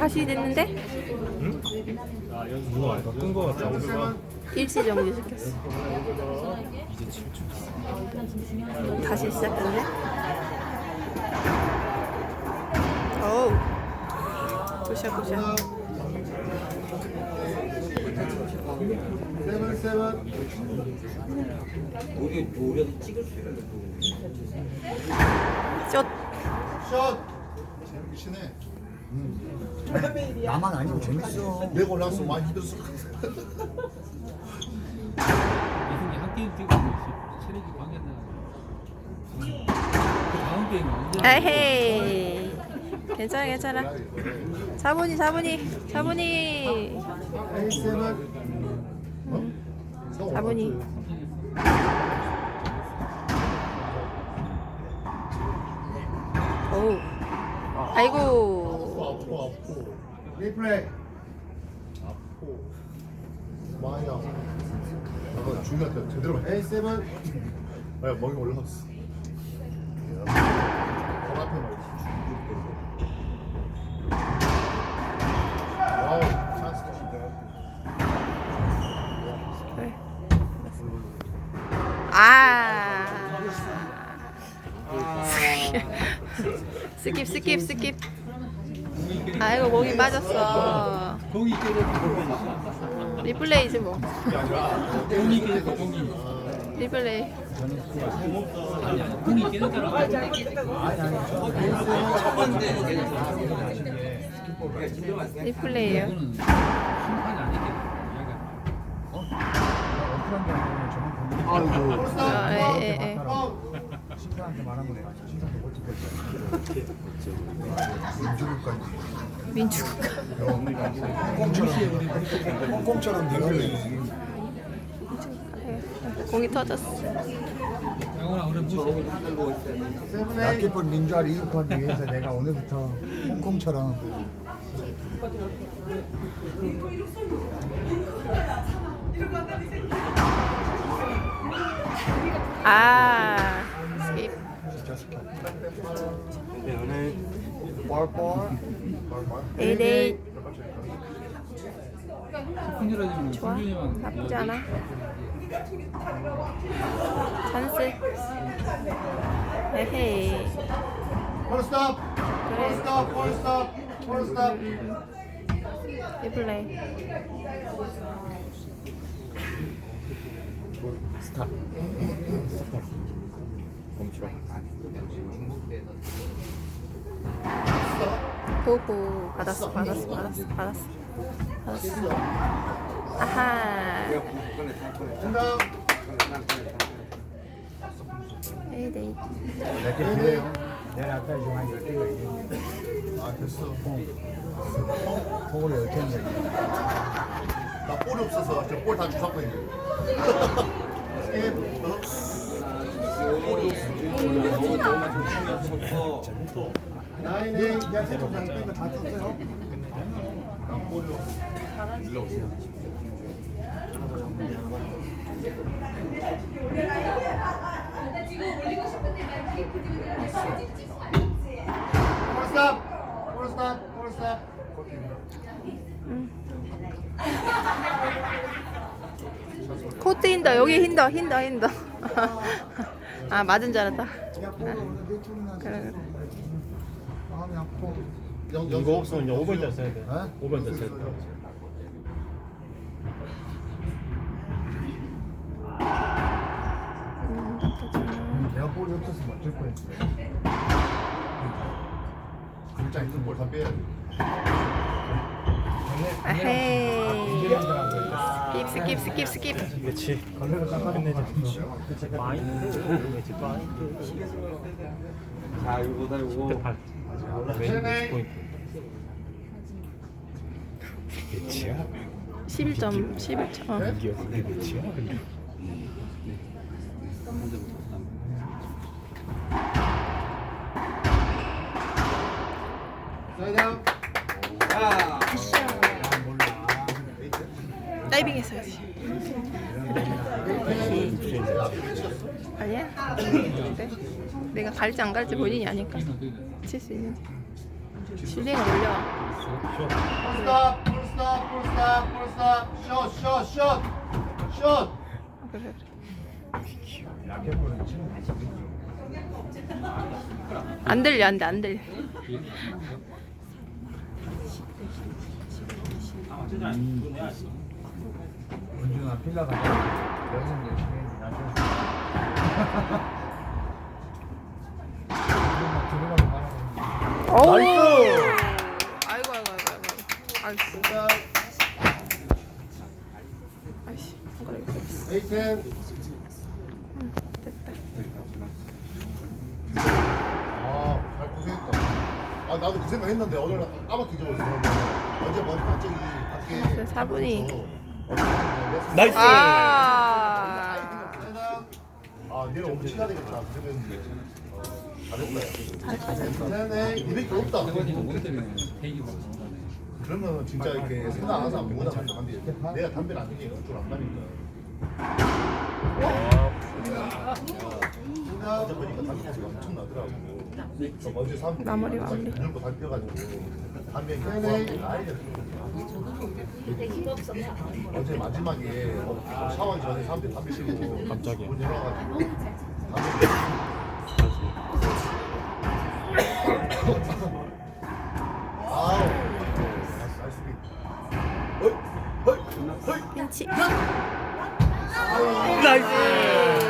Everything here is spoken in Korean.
다시 됐는데? 누가 아까 끈거 같다고 일시 정지 시켰어. 이제 7초 다시 시작했네. 어우. 굿샷 굿샷. 세븐 세븐 우리 노려서 찍을 수 있는 숏. 샷 재밌네 나만 아니고 재밌어. 내가 올라서 많이 힘들었어 이승이 한 게임 뛰고 있어. 체력이 방해다. 그 다음 게임 언제? 에헤이. 괜찮아 괜찮아. 사분이 사분이 사분이 어? 사분이. 어우. 아이고. 리플레이 아프고 아까 중요할 때 제대로 에이 세븐 아 멍이 올라갔어 바로 앞에 말이지 와우 찬스 그래. 아. 스킵 스킵 스킵. 아이고 목이 빠졌어. 깨졌어. 리플레이지 뭐. 깨졌어. 공이. 리플레이. 공이 깨졌잖아. 리플레이요. 거. 아, 예, 예, 예. 신사한테 말한 거네. 뭘 찍겠어. 민주국까지. 민주국가. 꽁처럼 꽁꽁처럼 내가 공이 터졌어. 약기쁜 민주화를 이룩하기 위해서 내가 오늘부터 꽁꽁처럼 아. 네네 좋아 나쁘지 않아 찬스 에헤이 폴 스톱 폴 스톱 폴 스톱 폴 스톱 이 플레이 스탑. 스탑. 멈추라. 호호 받았어. 받았어. 받았어. 받았어. 받았어. 아하. 에이데이 필요해요? 내가 아까 지금 한 10개가 있는데. 아 됐어. 폭을 10개인데 나 볼이 없어서 저 볼다 주웠거든요 스킵 어? 나인 세종 장비가 다 코트 힌다 여기 힌다 힌다 힌다. 아 맞은 줄 알았다. 툴이나 그래 그래 아파 이거 없으면 이제 5번 때 써야 돼 어? 5번 때 써야 돼 내가 볼이 없었으면 어쩔 뻔했어 진짜 있는 볼다 빼야 돼 아헤이 스킵 스킵 스킵 스킵 그렇지 마인드 마인드 자 이거보다 이거 8 몇이야? 11점 11점 어. 몇이야? 근데 다이빙 했어야지 아니야? 네. 내가 갈지 안 갈지 본인이 아니까 칠 수 있는지 실링을 올려. 아, 그래 그래. 안 들려 안 돼 안 들려. 은준아 필라 가자. 여기서 이제 중에 라켓. 막 들어가면 말하는 오. 나이스! 아이고 아이고 아이고 아이고. 아이고. 자, 아이씨. 손가락이 부러졌어. 에이텐. 됐다. 아, 잘 고생했다. 아, 나도 그 생각 했는데 오늘 까맣게 잊어버렸어. 어제 머리 갑자기 밖에. 그 사분이. 나이스. 아. 아, 내일 엄청. 어, 잘했다. 야. 네네, 200개 없다. 대관이 너무 때문에 대기 막 진다네. 그러면 진짜 이렇게 생각 안 하면 뭐다 담배 담배. 내가 담배를 안 피니까 그쪽 안 나니까. 어제 보니까 담배 냄새가 엄청 나더라고. 저 어제 사람 나머리. 눈을 다 펴가지고 담배 네네. 어제 마지막에 어, 샤워하기 전에 사람들이 담배 피고 깜짝이야. 문 열어가지고 담배 아우 나이스 나이스 비. 어이 어이 어이 핀치. 아우. 나이스.